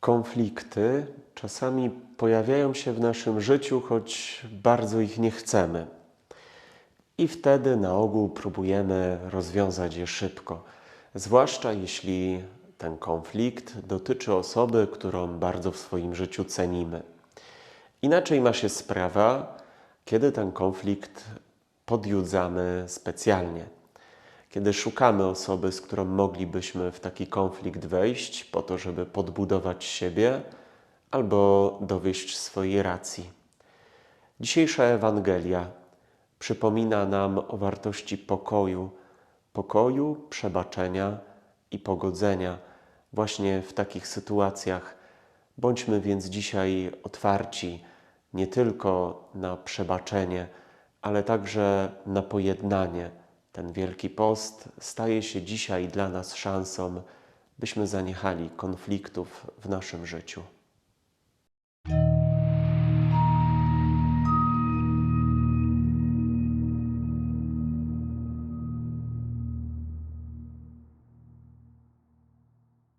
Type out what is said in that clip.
Konflikty czasami pojawiają się w naszym życiu, choć bardzo ich nie chcemy. I wtedy na ogół próbujemy rozwiązać je szybko, zwłaszcza jeśli ten konflikt dotyczy osoby, którą bardzo w swoim życiu cenimy. Inaczej ma się sprawa, kiedy ten konflikt podjudzamy specjalnie. Kiedy szukamy osoby, z którą moglibyśmy w taki konflikt wejść, po to, żeby podbudować siebie albo dowieść swojej racji. Dzisiejsza Ewangelia przypomina nam o wartości pokoju, pokoju, przebaczenia i pogodzenia właśnie w takich sytuacjach. Bądźmy więc dzisiaj otwarci nie tylko na przebaczenie, ale także na pojednanie. Ten Wielki Post staje się dzisiaj dla nas szansą, byśmy zaniechali konfliktów w naszym życiu.